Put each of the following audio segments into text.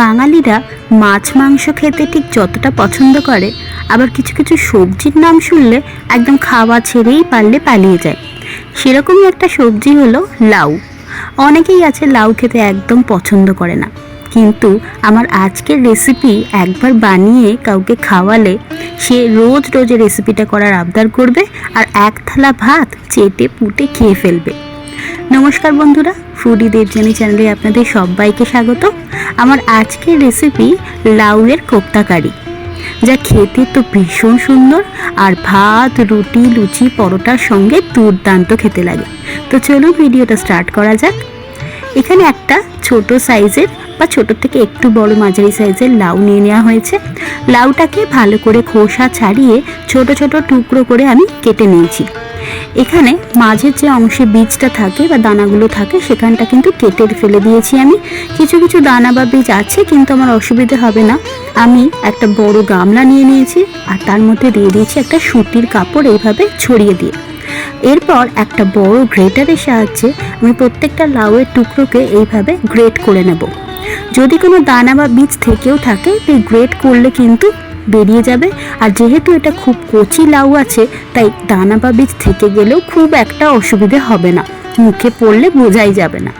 বাঙালিরা মাছ, মাংস খেতে ঠিক যতটা পছন্দ করে, আবার কিছু কিছু সবজির নাম শুনলে একদম খাওয়া ছেড়েই পারলে পালিয়ে যায়। সেরকমই একটা সবজি হলো লাউ। অনেকেই আছে লাউ খেতে একদম পছন্দ করে না। কিন্তু আমার আজকের রেসিপি একবার বানিয়ে কাউকে খাওয়ালে সে রোজ রোজ রেসিপিটা করার আবদার করবে আর এক থালা ভাত চেটে পুটে খেয়ে ফেলবে। নমস্কার বন্ধুরা ফুডি দেবজানি চ্যানেলে আপনাদের সবাইকে স্বাগত। আমার আজকের রেসিপি লাউয়ের কোপ্তা কারি, যা খেতে তো ভীষণ সুন্দর আর ভাত, রুটি, লুচি, পরোটার সঙ্গে দুর্দান্ত খেতে লাগে। তো চলুন ভিডিওটা স্টার্ট করা যাক। এখানে একটা ছোট সাইজের বা ছোট থেকে একটু বড় মাঝারি সাইজের লাউ নিয়ে নেওয়া হয়েছে। লাউটাকে ভালো করে খোসা ছাড়িয়ে ছোট ছোট টুকরো করে আমি কেটে নিয়েছি। এখানে মাঝের যে অংশে বীজটা থাকে বা দানাগুলো থাকে, সেখানটা কিন্তু কেটে ফেলে দিয়েছি আমি। কিছু কিছু দানা বা বীজ আছে, কিন্তু আমার অসুবিধে হবে না। আমি একটা বড় গামলা নিয়ে নিয়েছি আর তার মধ্যে দিয়ে দিয়েছি একটা সুতির কাপড় এইভাবে ছড়িয়ে দিয়ে। এরপর একটা বড় গ্রেটারের সাহায্যে আমি প্রত্যেকটা লাউয়ের টুকরোকে এইভাবে গ্রেট করে নেব। যদি কোনো দানা বা বীজ থেকেও থাকে এই গ্রেট করলে কিন্তু বেরিয়ে যাবে। আর যেহেতু এটা খুব কচি লাউ আছে, তাই দানা বা বীজ থেকে গেলেও খুব একটা অসুবিধে হবে না। মুখে পড়লে বোঝাই যাবে না।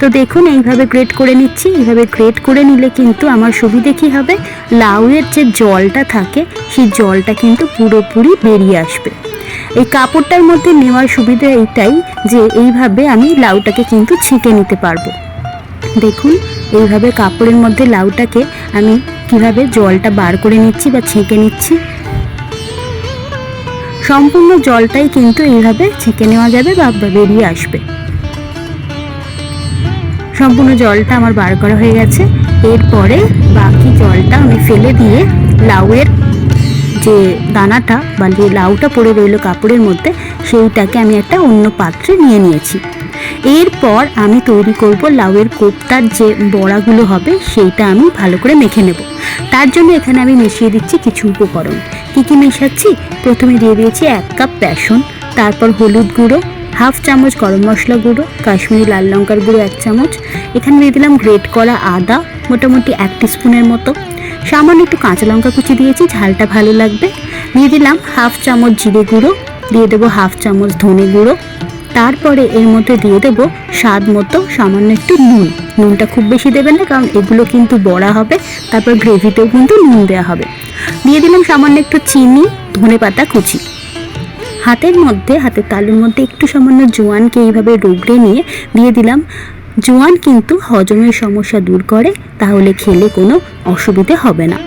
তো দেখুন, এইভাবে গ্রেট করে নিচ্ছি। এইভাবে গ্রেট করে নিলে কিন্তু আমার সুবিধে কী হবে? লাউয়ের যে জলটা থাকে, সেই জলটা কিন্তু পুরোপুরি বেরিয়ে আসবে। এই কাপড়টার মধ্যে নেওয়ার সুবিধা এইটাই যে এইভাবে আমি লাউটাকে কিন্তু ছেঁকে নিতে পারব। দেখুন, এইভাবে কাপড়ের মধ্যে লাউটাকে আমি কীভাবে জলটা বার করে নিচ্ছি বা ছেঁকে নিচ্ছি? সম্পূর্ণ জলটাই কিন্তু এইভাবে ছেঁকে নেওয়া যাবে বা বেরিয়ে আসবে। সম্পূর্ণ জলটা আমার বার করা হয়ে গেছে। এরপরে বাকি জলটা আমি ফেলে দিয়ে লাউয়ের যে দানাটা বা যে লাউটা পড়ে রইল কাপড়ের মধ্যে, সেইটাকে আমি একটা অন্য পাত্রে নিয়ে নিয়েছি। এরপর আমি তৈরি করব লাউয়ের কোপ্তার যে বড়াগুলো হবে, সেইটা আমি ভালো করে মেখে নেব। তার জন্য এখানে আমি মিশিয়ে দিচ্ছি কিছু উপকরণ। কী কী মেশাচ্ছি? প্রথমে দিয়ে দিয়েছি এক কাপ বেসন, তারপর হলুদ গুঁড়ো, হাফ চামচ গরম মশলা গুঁড়ো, কাশ্মীরি লাল লঙ্কার গুঁড়ো এক চামচ, এখানে দিয়ে দিলাম গ্রেট করা আদা, মোটামুটি এক স্পুনের মতো। সামান্য একটু কাঁচা লঙ্কা কুচি দিয়েছি, ঝালটা ভালো লাগবে। দিয়ে দিলাম হাফ চামচ জিরে গুঁড়ো, দিয়ে দেবো হাফ চামচ ধনে গুঁড়ো তারপরে এর মধ্যে দিয়ে দেব স্বাদ মতো সামান্য একটু নুন। নুনটা খুব বেশি দেবেন না, কারণ এগুলো কিন্তু বড়া হবে, তারপর গ্রেভিতেও কিন্তু নুন দেওয়া হবে। দিয়ে দিলাম সামান্য একটু চিনি, ধনে পাতা, কুচি। হাতের মধ্যে, হাতের তালুর মধ্যে একটু সামান্য জোয়ানকে এইভাবে রোগড়ে নিয়ে দিয়ে দিলাম। জোয়ান কিন্তু হজমের সমস্যা দূর করে, তাহলে খেলে কোনো অসুবিধে হবে না।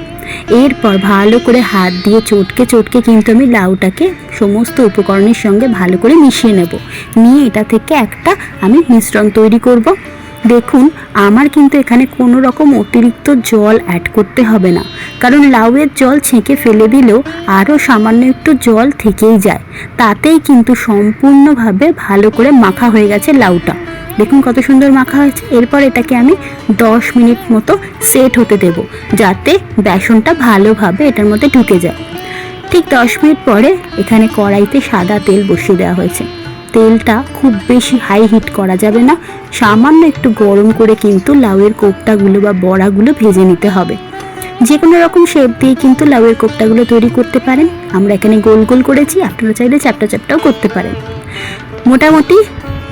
এরপর ভালো করে হাত দিয়ে চটকে চটকে কিন্তু আমি লাউটাকে সমস্ত উপকরণের সঙ্গে ভালো করে মিশিয়ে নেব। নিয়ে এটা থেকে একটা আমি মিশ্রণ তৈরি করব। দেখুন, আমার কিন্তু এখানে কোনো রকম অতিরিক্ত জল অ্যাড করতে হবে না। কারণ লাউয়ের জল ছেঁকে ফেলে দিলেও আরও সামান্য একটু জল থেকেই যায়। তাতেই কিন্তু সম্পূর্ণভাবে ভালো করে মাখা হয়ে গেছে লাউটা। দেখুন কত সুন্দর মাখা হয়েছে। এরপর এটাকে আমি দশ মিনিট মতো সেট হতে দেব, যাতে বেসনটা ভালোভাবে এটার মধ্যে ঢুকে যায়। ঠিক দশ মিনিট পরে এখানে কড়াইতে সাদা তেল বসিয়ে দেওয়া হয়েছে। তেলটা খুব বেশি হাই হিট করা যাবে না, সামান্য একটু গরম করে কিন্তু লাউয়ের কোপ্তাগুলো বা বড়াগুলো ভেজে নিতে হবে। যে কোনো রকম শেপ দিয়ে কিন্তু লাউয়ের কোপ্তাগুলো তৈরি করতে পারেন। আমরা এখানে গোল গোল করেছি, আপনারা চাইলে চ্যাপটা চ্যাপটাও করতে পারেন। মোটামুটি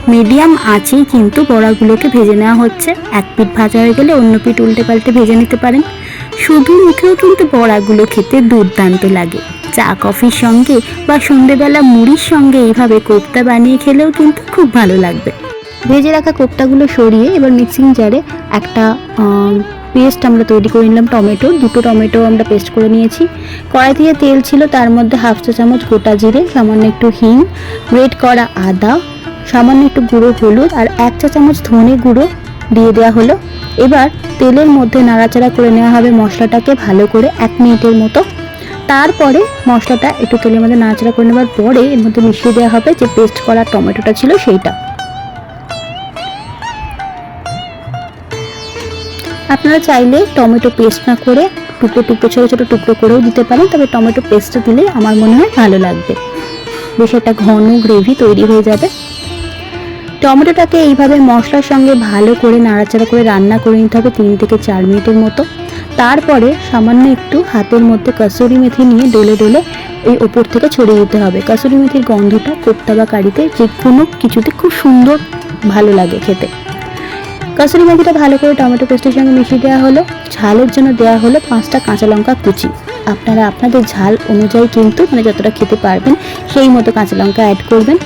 মিডিয়াম আঁচেই কিন্তু বড়াগুলোকে ভেজে নেওয়া হচ্ছে। এক পিঠ ভাজা হয়ে গেলে অন্য পিঠ উল্টে পাল্টে ভেজে নিতে পারেন। শুধু মুখেও কিন্তু বড়াগুলো খেতে দুর্দান্ত লাগে। চা, কফির সঙ্গে বা সন্ধেবেলা মুড়ির সঙ্গে এইভাবে কোপ্তা বানিয়ে খেলেও কিন্তু খুব ভালো লাগবে। ভেজে রাখা কোপ্তাগুলো সরিয়ে এবার মিক্সিং জারে একটা পেস্ট আমরা তৈরি করে নিলাম, টমেটো। দুটো টমেটো আমরা পেস্ট করে নিয়েছি। কড়াই দিয়ে তেল ছিল, তার মধ্যে হাফ চা চামচ গোটা জিরে, সামান্য একটু হিং, গ্রেট করা আদা সামান্য একটু গুঁড়ো হলুদ আর এক চা চামচ ধনে গুঁড়ো দিয়ে দেওয়া হলো। এবার তেলের মধ্যে নাড়াচাড়া করে নেওয়া হবে মশলাটাকে ভালো করে এক মিনিটের মতো। তারপরে মশলাটা একটু তেলের মধ্যে নাড়াচাড়া করে নেওয়ার পরে এর মধ্যে মিশিয়ে দেওয়া হবে যে পেস্ট করা টমেটোটা ছিল সেইটা। আপনারা চাইলে টমেটো পেস্ট না করে টুকরো টুকরো, ছোটো ছোটো টুকরো করেও দিতে পারেন, তবে টমেটো পেস্টটা দিলে আমার মনে হয় ভালো লাগবে। বেশ একটা ঘন গ্রেভি তৈরি হয়ে যাবে। টমেটোটাকে এইভাবে মশলার সঙ্গে ভালো করে নাড়াচাড়া করে রান্না করে নিতে হবে তিন থেকে চার মিনিটের মতো। তারপরে সামান্য একটু হাতের মধ্যে কসুরি মেথি নিয়ে ডলে ডলে এই ওপর থেকে ছড়িয়ে দিতে হবে। কসুরি মেথির গন্ধটা কোপ্তা বা কারিতে যে কোনো কিছুতে খুব সুন্দর ভালো লাগে খেতে। কসুরি মেথিটা ভালো করে টমেটো পেস্টের সঙ্গে মিশিয়ে দেওয়া হলো। ঝালের জন্য দেওয়া হলো পাঁচটা কাঁচা লঙ্কা কুচি। আপনারা আপনাদের ঝাল অনুযায়ী কিন্তু মানে যতটা খেতে পারবেন সেই মতো কাঁচা লঙ্কা অ্যাড করবেন।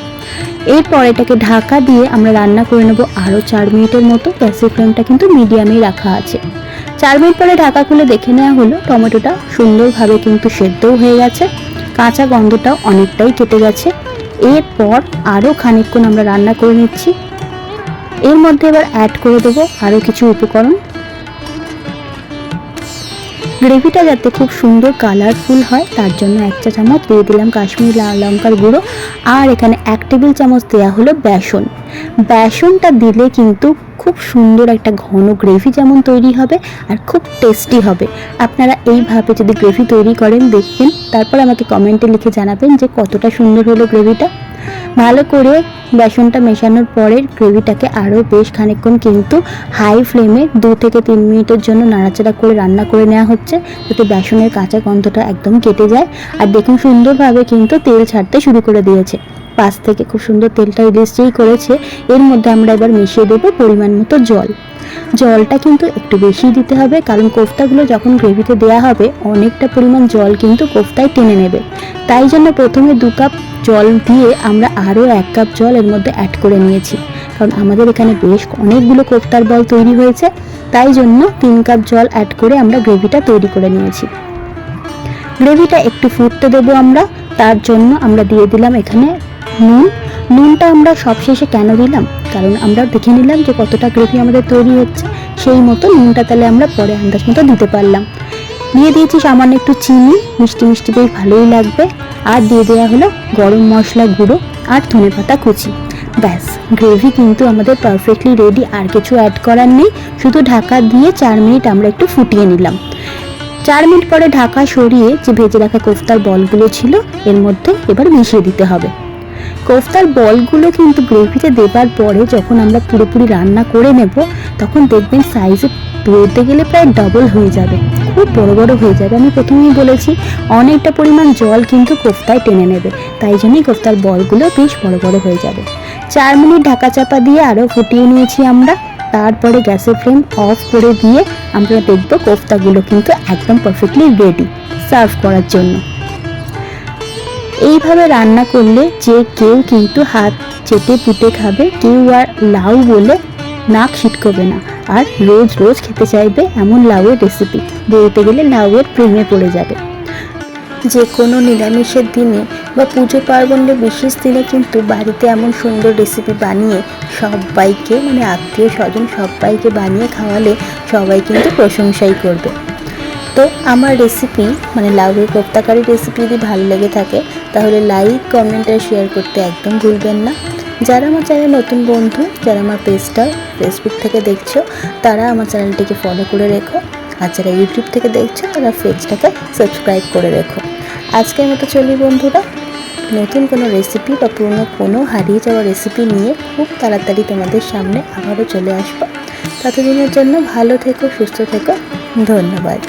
এরপর এটাকে ঢাকা দিয়ে আমরা রান্না করে নেব আরও চার মিনিটের মতো। গ্যাসের ফ্লেমটা কিন্তু মিডিয়ামেই রাখা আছে। চার মিনিট পরে ঢাকা খুলে দেখে নেওয়া হলো, টমেটোটা সুন্দরভাবে কিন্তু সেদ্ধও হয়ে গেছে। কাঁচা গন্ধটাও অনেকটাই কেটে গেছে। এরপর আরও খানিকক্ষণ আমরা রান্না করে নিচ্ছি। এর মধ্যে এবার অ্যাড করে দেবো আরও কিছু উপকরণ। গ্রেভিটা যাতে খুব সুন্দর কালারফুল হয়, তার জন্য এক চা চামচ দিয়ে দিলাম কাশ্মীরি লঙ্কার গুঁড়ো। আর এখানে এক টেবিল চামচ দেওয়া হলো বেসন। বেসনটা দিলে কিন্তু খুব সুন্দর একটা ঘন গ্রেভি যেমন তৈরি হবে আর খুব টেস্টি হবে। আপনারা এইভাবে যদি গ্রেভি তৈরি করেন, দেখবেন, তারপর আমাকে কমেন্টে লিখে জানাবেন যে কতটা সুন্দর হলো গ্রেভিটা। ভালো করে বেসনটা মেশানোর পরে গ্রেভিটাকে আরও বেশ খানিকক্ষণ কিন্তু হাই ফ্লেমে দু থেকে তিন মিনিটের জন্য নাড়াচাড়া করে রান্না করে নেওয়া হচ্ছে, যাতে বেসনের কাঁচা গন্ধটা একদম কেটে যায়। আর দেখুন সুন্দরভাবে কিন্তু তেল ছাড়তে শুরু করে দিয়েছে। পাশ থেকে খুব সুন্দর তেলটা রিলিজ যেই করেছে। এর মধ্যে আমরা এবার মিশিয়ে দেবো পরিমাণ মতো জল। জলটা কিন্তু একটু বেশি দিতে হবে, কারণ কোফতাগুলো যখন গ্রেভিতে দেওয়া হবে, অনেকটা পরিমাণ জল কিন্তু কোফতায় টেনে নেবে। তাই জন্য প্রথমে দু কাপ জল দিয়ে আমরা আরও এক কাপ জল এর মধ্যে অ্যাড করে নিয়েছি। কারণ আমাদের এখানে বেশ অনেকগুলো কোফতার বল তৈরি হয়েছে, তাই জন্য তিন কাপ জল অ্যাড করে আমরা গ্রেভিটা তৈরি করে নিয়েছি। গ্রেভিটা একটু ফুটতে দেবো আমরা, তার জন্য আমরা দিয়ে দিলাম এখানে নুন। নুনটা আমরা সবশেষে কেন দিলাম? কারণ আমরা দেখে নিলাম যে কতটা গ্রেভি আমাদের তৈরি হচ্ছে, সেই মতো নুনটা তাহলে আমরা পরে আন্দাজ মতো দিতে পারলাম। দিয়ে দিয়েছি সামান্য একটু চিনি, মিষ্টি মিষ্টি বেশ ভালোই লাগবে। আর দিয়ে দেওয়া হলো গরম মশলা গুঁড়ো আর ধনে পাতা কুচি। ব্যাস, গ্রেভি কিন্তু আমাদের পারফেক্টলি রেডি আর কিছু অ্যাড করার নেই। শুধু ঢাকা দিয়ে চার মিনিট আমরা একটু ফুটিয়ে নিলাম। চার মিনিট পরে ঢাকা সরিয়ে যে ভেজে রাখা কোফতার বলগুলো ছিল, এর মধ্যে এবার মিশিয়ে দিতে হবে। কোফতার বলগুলো কিন্তু গ্রেভিতে দেবার পরে যখন আমরা পুরোপুরি রান্না করে নেব, তখন দেখবেন সাইজে বলতে গেলে প্রায় ডবল হয়ে যাবে। খুব বড় বড় হয়ে যাবে, আমি প্রথমেই বলেছি। অনেকটা পরিমাণ জল কিন্তু কোফতায় টেনে নেবে। তাই জন্যই কোফতার বলগুলো বেশ বড় বড় হয়ে যাবে। চার মিনিট ঢাকা চাপা দিয়ে আরও ফুটিয়ে নিয়েছি আমরা। তারপরে গ্যাসের ফ্লেম অফ করে দিয়ে আমরা দেখব কোফতাগুলো কিন্তু একদম পারফেক্টলি রেডি সার্ভ করার জন্য। এইভাবে রান্না করলে যে কেউ কিন্তু হাত চেটে পুটে খাবে, কেউ আর লাউ বলে নাক ছিটকবে না। আর রোজ রোজ খেতে চাইবে এমন লাউয়ের রেসিপি বলতে গেলে লাউয়ের প্রেমে পড়ে যাবে। যে কোনো নিরামিষের দিনে বা পুজো পার্বণের বিশেষ দিনে কিন্তু বাড়িতে এমন সুন্দর রেসিপি বানিয়ে সবাইকে মানে আত্মীয় স্বজন সবাইকে বানিয়ে খাওয়ালে সবাই কিন্তু প্রশংসাই করবে। তো আমার রেসিপি মানে লাউয়ের কোপ্তাকারি রেসিপি যদি ভালো লেগে থাকে, তাহলে লাইক কমেন্ট আর শেয়ার করতে একদম ভুলবেন না। যারা আমার চ্যানেল নতুন বন্ধু, যারা আমার পেজটা ফেসবুক থেকে দেখছ, তারা আমার চ্যানেলটিকে ফলো করে রেখো। আর যারা ইউটিউব থেকে দেখছ, তারা পেজটাকে সাবস্ক্রাইব করে রেখো। আজকের মতো চলি বন্ধুরা। নতুন কোনো রেসিপি বা পুরনো কোনো হারিয়ে যাওয়া রেসিপি নিয়ে খুব তাড়াতাড়ি তোমাদের সামনে আবারও চলে আসব। ততদিনের জন্য ভালো থেকো, সুস্থ থেকো। ধন্যবাদ।